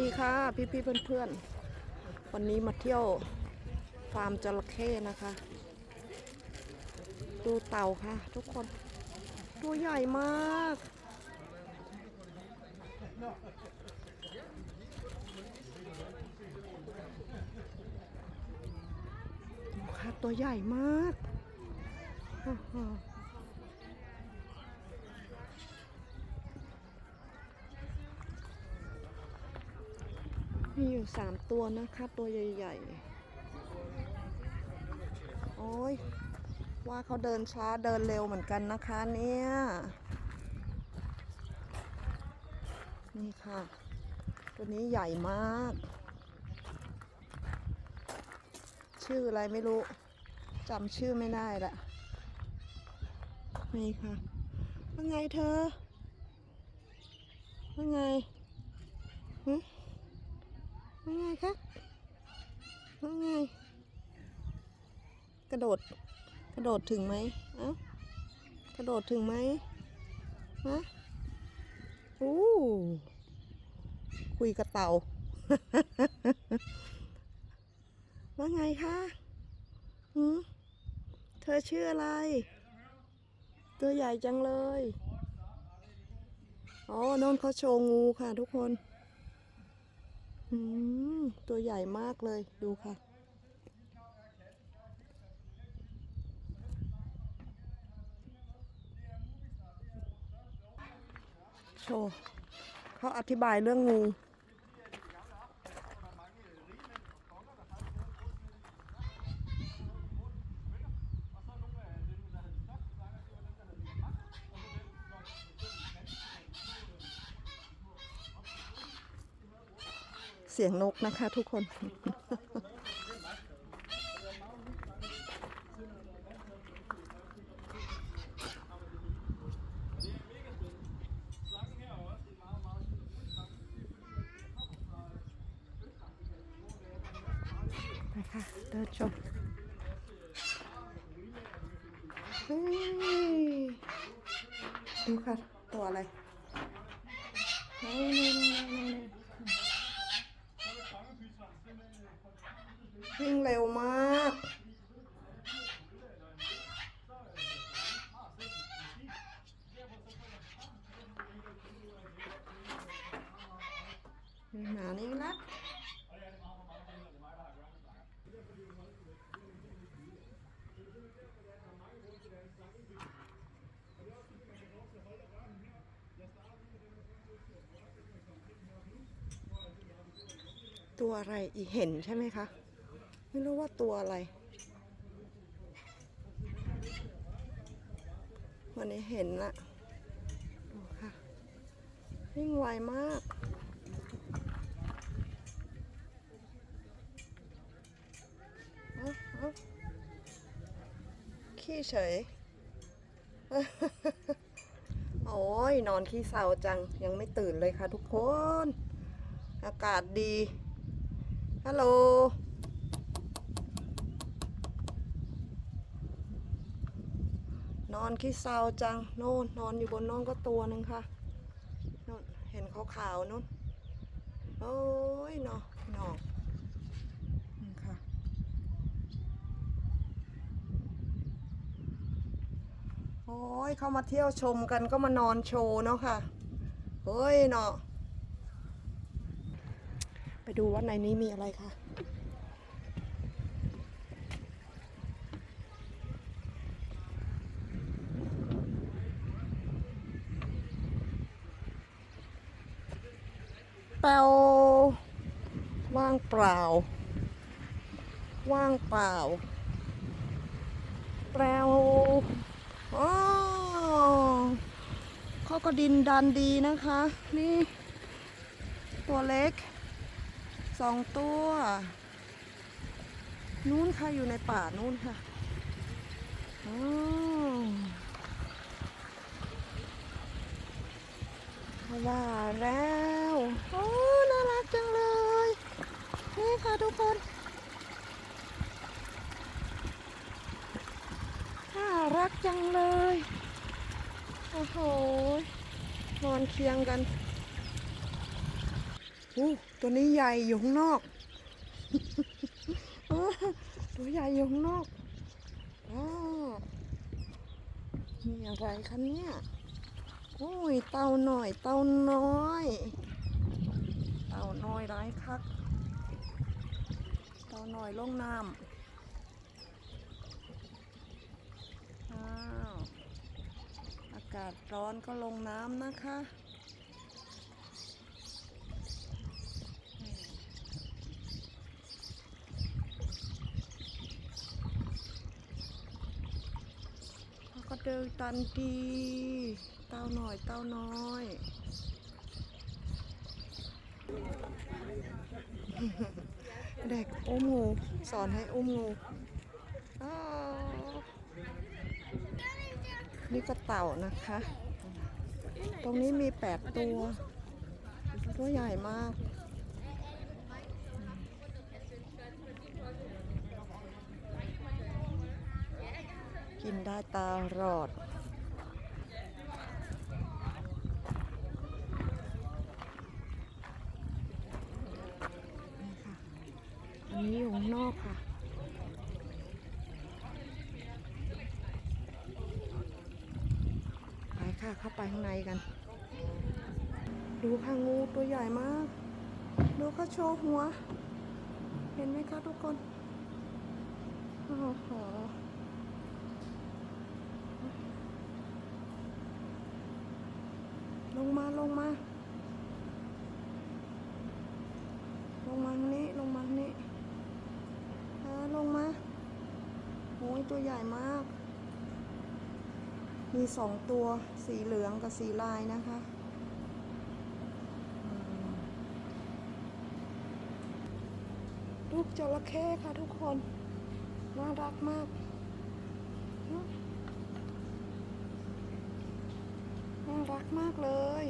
ดีค่ะพี่พี่ๆเพื่อนๆวันนี้มาเที่ยวฟาร์มจระเข้นะคะ ดูเต่าค่ะ ทุกคน ตัวใหญ่มาก ค่ะตัวใหญ่มากอ้าว มีอยู่สามตัวนะคะ ตัวใหญ่ๆ โอ้ย ว่าเขาเดินช้าเดินเร็วเหมือนกันนะคะเนี่ย นี่ค่ะ ตัวนี้ใหญ่มาก ชื่ออะไรไม่รู้จำชื่อไม่ได้ละนี่ค่ะว่าไงเธอว่าไงหึ ว่าไงคะว่าไง กระโดด กระโดดถึงไหมเอ้ากระโดดถึงไหมฮะอู้คุยกับเต่า ว่าไงคะหืมเธอชื่ออะไร ตัวใหญ่จังเลย อ๋อ นอนเขาโชว์งูค่ะทุกคน ตัวใหญ่มากเลยดูค่ะ โชว์เขาอธิบายเรื่องงู เสียงนกนะคะทุกคน ไปค่ะ เดินชมดูค่ะ ตัวอะไรนี่นี่นี่นี่ วิ่งเร็วมาก หมานี่นะตัวอะไรอีกเห็นใช่ไหมคะ ไม่รู้ว่าตัวอะไร วันนี้เห็นละดูค่ะวิ่งไวมากเอาเอาขี้เฉย โอ้ยนอนขี้เศร้าจัง ยังไม่ตื่นเลยค่ะทุกคน อากาศดี ฮัลโหล น อนขี้เศร้าจังโน่นนอนอยู่บนน้องก็ตัวหนึ่งค่ะโน่นเห็นขาวๆนู่นโอ้ยเนาะนอกนี่ค่ะโอ้ยเขามาเที่ยวชมกันก็มานอนโชว์เนาะค่ะเฮ้ยเนาะไปดูว่าในนี้มีอะไรค่ะ เปล่า ว่างเปล่า ว่างเปล่า เปล่าอ๋อเขาก็ดินดันดีนะคะ นี่ ตัวเล็กสองตัว นู้นค่ะอยู่ในป่านู้นค่ะอ๋อ ว่าแล้วโอ้น่ารักจังเลย นี่ค่ะทุกคนน่ารักจังเลย โอ้โหนอนเคียงกันอู้ตัวนี้ใหญ่อยู่ข้างนอกตัวใหญ่อยู่ข้างนอกอ้าวนี่อะไรคะเนี่ย โอ้ยเต่าหน่อยเต่าน้อย เต่าน้อยร้ายคัก เต่าน้อยลงน้ำอ้าวอากาศร้อนก็ลงน้ำนะคะเขาก็เดินตันดี ต้าหน่อย เต้าน้อยเด็กอุ้มงู สอนให้อุ้มงูนี่ก็เต่านะคะ ตรงนี้มีแปดตัว ตัวใหญ่มาก กินได้ตลอด นี่ค่ะ อั นี้อยู่ข้างนอกค่ะไปค่ะเข้าไปข้างในกัน ดูค่ะงูตัวใหญ่มาก ดูเขาโชว์หัว เห็นไหมคะทุกคนโอ้โหลงมาลงมา ลงมาทางนี้ลงมาทางนี้เออลงมาโอ้ ยตัวใหญ่มาก มีสองตัวสีเหลืองกับสีลายนะคะ ลูกจระเข้ค่ะทุกคน น่ารักมาก น่ารักมากเลย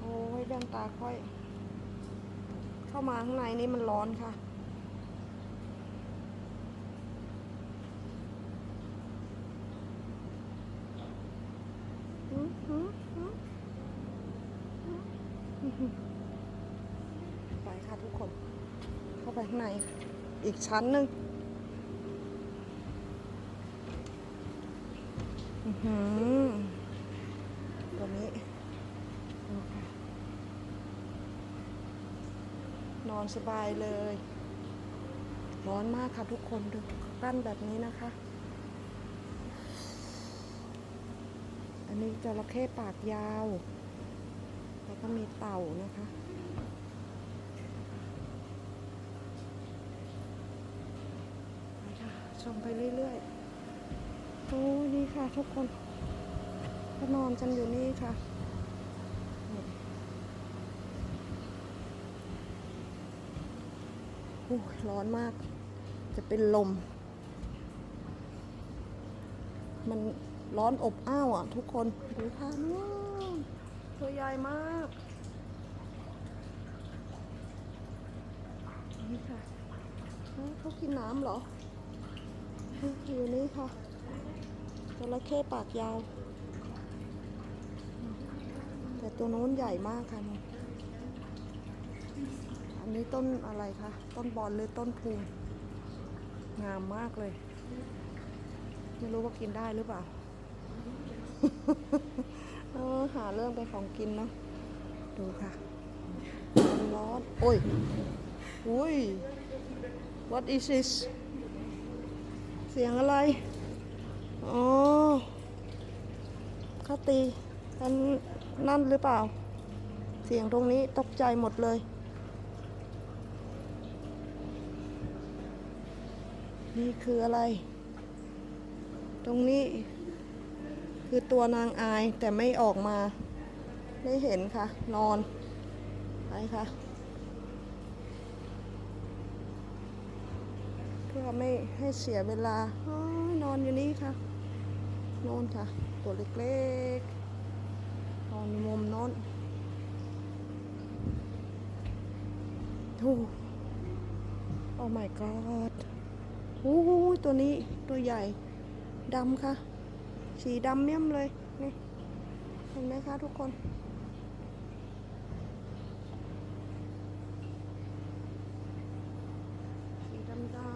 โอ้ยแว่นตาค่อย เข้ามาข้างในนี่มันร้อนค่ะ ไปค่ะทุกคน เข้าไปข้างในอีกชั้นหนึ่งอือหือตัวนี้ดูค่ะ นอนสบายเลย ร้อนมากค่ะทุกคนดูกั้นแบบนี้นะคะ อันนี้จระเข้ปากยาว แล้วก็มีเต่านะคะชมไปเรื่อยๆ โอ้นี่ค่ะทุกคนก็นอนกันอยู่นี่ค่ะนี่โอ้ยร้อนมาก จะเป็นลม มันร้อนอบอ้าวอะ ทุกคนดูค่ะนู่นตัวใหญ่มากนี่ค่ะเขากินน้ำเหรออยู่นี่ค่ะจระเข้ปากยาว แต่ตัวโน้นใหญ่มากค่ะนู่ นอันนี้ต้นอะไรคะ ต้นบอลหรือต้นพูนงามมากเลย ไม่รู้ว่ากินได้หรือเปล่า เออหาเรื่องไปของกินเนาะ ดูค่ะร้อนโอ้ยอุ้ย what is this เสียงอะไร อ๋อเขาตีกันนั่นหรือเปล่า เสียงตรงนี้ตกใจหมดเลย นี่คืออะไร ตรงนี้ คือตัวนางอายแต่ไม่ออกมาไม่เห็นค่ะ นอนไปค่ะ เพื่อไม่ให้เสียเวลาอนอนอยู่นี่ค่ะนอนค่ะ ตัวเล็กๆนอนอยู่มุมโน้นโอ้โอ้ my god โอ้ยตัวนี้ตัวใหญ่ดำค่ะ สีดำเมี่ยมเลย นี่เห็นไหมคะทุกคน สีดำดำ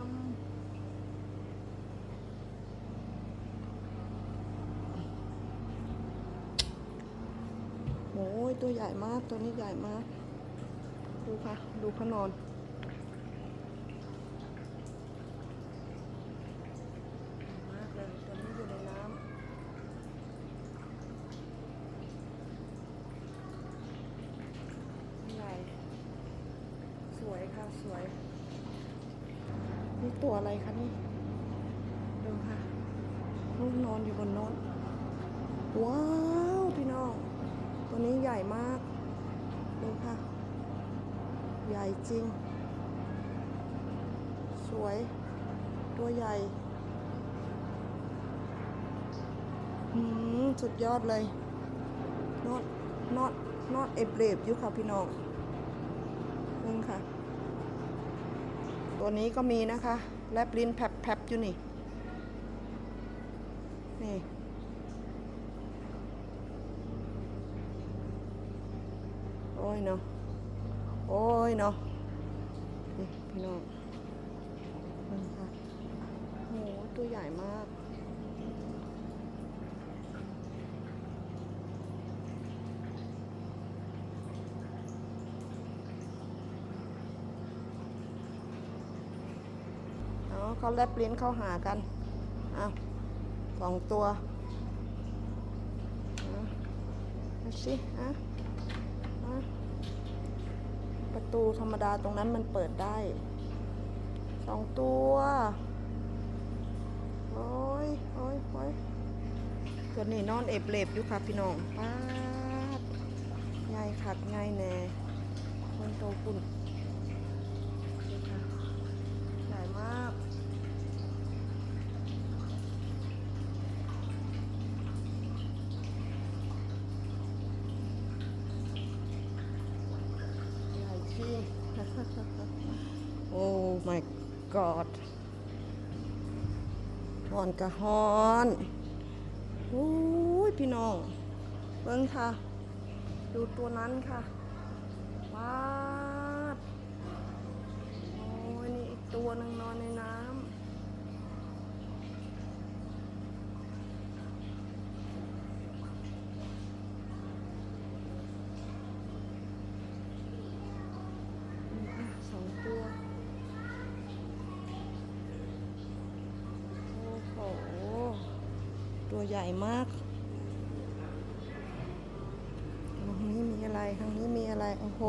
โอ้ยตัวใหญ่มาก ตัวนี้ใหญ่มาก ดูค่ะ ดูเขานอน มากเลยตัวนี้อยู่ในน้ำใหญ่ สวยค่ะ สวย นี่ตัวอะไรคะนี่ ดูค่ะลูกนอนอยู่บนโน้นว้าว พี่น้อง ตัวนี้ใหญ่มาก ดูค่ะ ใหญ่จริง สวย ตัวใหญ่อืมสุดยอดเลยนอดนอดนอดเอเบรบอยู่ค่ะพี่น้องนี่ค่ะ ตัวนี้ก็มีนะคะ แลบลิ้นแผลบๆอยู่นี่ นี่โอ้ยเนาะโอ้ยเนาะนี่พี่น้องนี่ค่ะโหตัวใหญ่มาก อ๋อ เขาแลบลิ้นเข้าหากันอ้าสองตัวอะเอาสิอะอะประตูธรรมดาตรงนั้นมันเปิดได้สองตัวโอ้ยโอ้ยโอ้ยตัวนี้นอนเอบเล็บอยู่ค่ะพี่น้องป้าดง่ายคักง่ายแน่คนโตคุณนี่ค่ะใหญ่มาก ใหญ่จริง โอ้ my god ฮอนกะฮอนโอ้ยพี่น้อง เบิ้งค่ะ ดูตัวนั้นค่ะ ว้าดโอ้ยนี่อีกตัวหนึ่งนอนในน้ำนี่ค่ะสองตัว โอ้โห ตัว ใหญ่มากตรงนี้มีอะไรทางนี้มีอะไร โอ้โห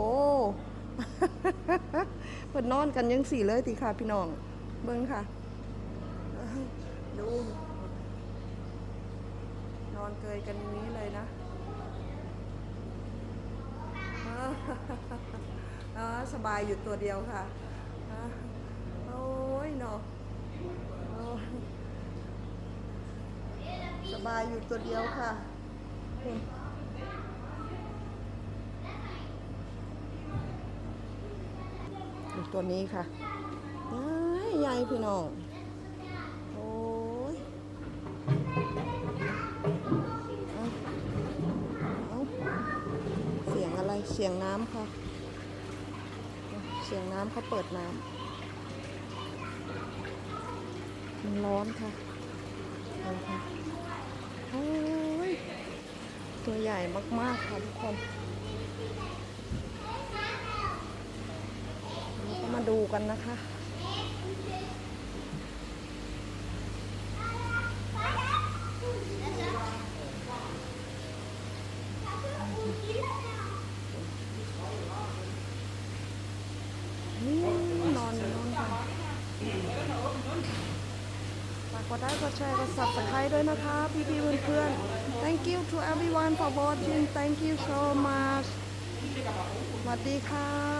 เพิ่นอนกันยังสี่เลยติค่ะพี่น้อง เบิ้งค่ะ ดู นอนเกยกันนี้เลยนะอ่าสบายอยู่ตัวเดียวค่ะอ่าโอ้ยเนาะโอ้ย สบายอยู่ตัวเดียวค่ะอืมอีกตัวนี้ค่ะใหญ่ใหญ่พี่น้องโอ้ยเอาเอาเสียงอะไรเสียงน้ำค่ะ เสียงน้ำเขาเปิดน้ำมันร้อนค่ะเอาค่ะโอ้ย ตัวใหญ่มาก ๆ ค่ะทุกคนเราก็มาดูกันนะคะ นี่นอนอยู่นอนค่ะฝากกดไลค์กด แชร์ กด subscribe ด้วยนะคะ พี่พี่ๆเพื่อนๆ thank you to everyone for watching thank you so much สวัสดีค่ะ